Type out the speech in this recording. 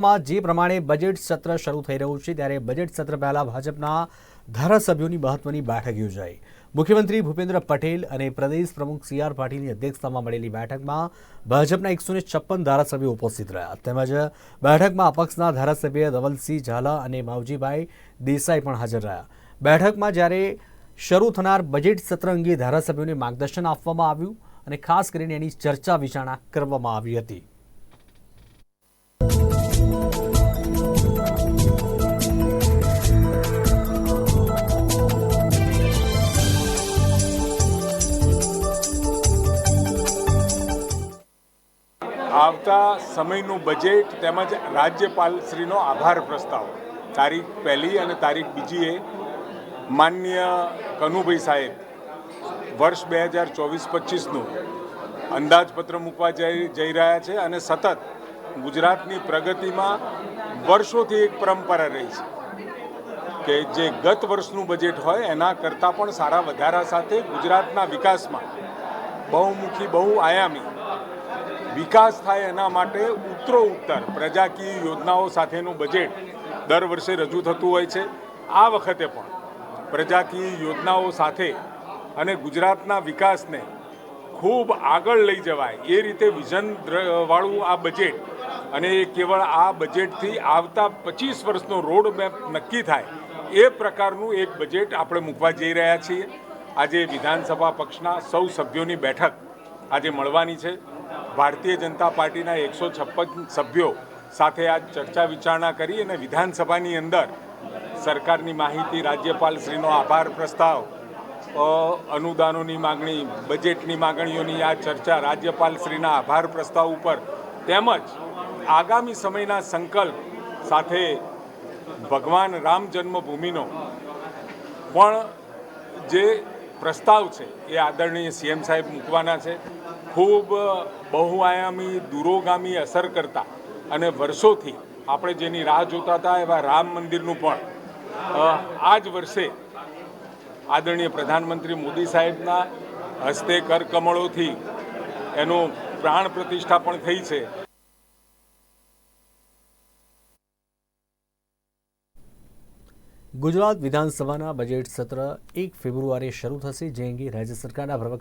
માં જે પ્રમાણે બજેટ સત્ર શરૂ થઈ રહ્યું છે, ત્યારે બજેટ સત્ર પહેલા ભાજપના ધારાસભ્યોની મહત્વની બેઠક યોજાઈ. મુખ્યમંત્રી ભૂપેન્દ્ર પટેલ અને પ્રદેશ પ્રમુખ સી આર પાટીલની અધ્યક્ષતામાં મળેલી બેઠકમાં ભાજપના એકસો ને છપ્પન ધારાસભ્યો ઉપસ્થિત રહ્યા. તેમજ બેઠકમાં અપક્ષના ધારાસભ્ય ધવલસિંહ ઝાલા અને માવજીભાઈ દેસાઈ પણ હાજર રહ્યા. બેઠકમાં જ્યારે શરૂ થનાર બજેટ સત્ર અંગે ધારાસભ્યોને માર્ગદર્શન આપવામાં આવ્યું અને ખાસ કરીને એની ચર્ચા વિચારણા કરવામાં આવી હતી. આવતા સમયનું બજેટ તેમજ રાજ્યપાલશ્રીનો આભાર પ્રસ્તાવ. તારીખ પહેલી અને તારીખ બીજીએ માનનીય કનુભાઈ સાહેબ વર્ષ બે હજાર ચોવીસ પચીસનું અંદાજપત્ર મૂકવા જઈ જઈ રહ્યા છે અને સતત ગુજરાતની પ્રગતિમાં વર્ષોથી એક પરંપરા રહી છે કે જે ગત વર્ષનું બજેટ હોય એના કરતાં પણ સારા વધારા સાથે ગુજરાતના વિકાસમાં બહુમુખી બહુ આયામી વિકાસ થાય એના માટે ઉત્તરો ઉત્તર, પ્રજાકીય યોજનાઓ સાથેનું બજેટ દર વર્ષે રજૂ થતું હોય છે. આ વખતે પણ પ્રજાકીય યોજનાઓ સાથે અને ગુજરાતના વિકાસને ખૂબ આગળ લઈ જવાય એ રીતે વિઝન વાળું આ બજેટ અને એ કેવળ આ બજેટથી આવતા પચીસ વર્ષનો રોડ મેપ નક્કી થાય એ પ્રકારનું એક બજેટ આપણે મૂકવા જઈ રહ્યા છીએ. આજે વિધાનસભા પક્ષના સૌ સભ્યોની બેઠક આજે મળવાની છે. ભારતીય જનતા પાર્ટીના એકસો છપ્પન સભ્યો સાથે આજ ચર્ચા વિચારણા કરી અને વિધાનસભાની અંદર સરકારની માહિતી, રાજ્યપાલશ્રીનો આભાર પ્રસ્તાવ અનુદાનોની માગણી, બજેટની માગણીઓની આ ચર્ચા, રાજ્યપાલશ્રીના આભાર પ્રસ્તાવ ઉપર તેમજ આગામી સમયના સંકલ્પ સાથે ભગવાન રામ જન્મભૂમિનો પણ જે પ્રસ્તાવ છે એ આદરણીય સીએમ સાહેબ મૂકવાના છે. ખૂબ બહુઆયામી, દૂરોગામી અસર કરતા અને વર્ષોથી આપણે જેની રાહ જોતા હતા એવા રામ મંદિરનું પણ આ જ વર્ષે આદરણીય પ્રધાનમંત્રી મોદી સાહેબના હસ્તે કરકમળોથી એનું પ્રાણ પ્રતિષ્ઠા પણ થઈ છે. ગુજરાત વિધાનસભાના બજેટ સત્ર એક ફેબ્રુઆરીએ શરૂ થશે જે અંગે રાજ્ય સરકારના પ્રવક્તા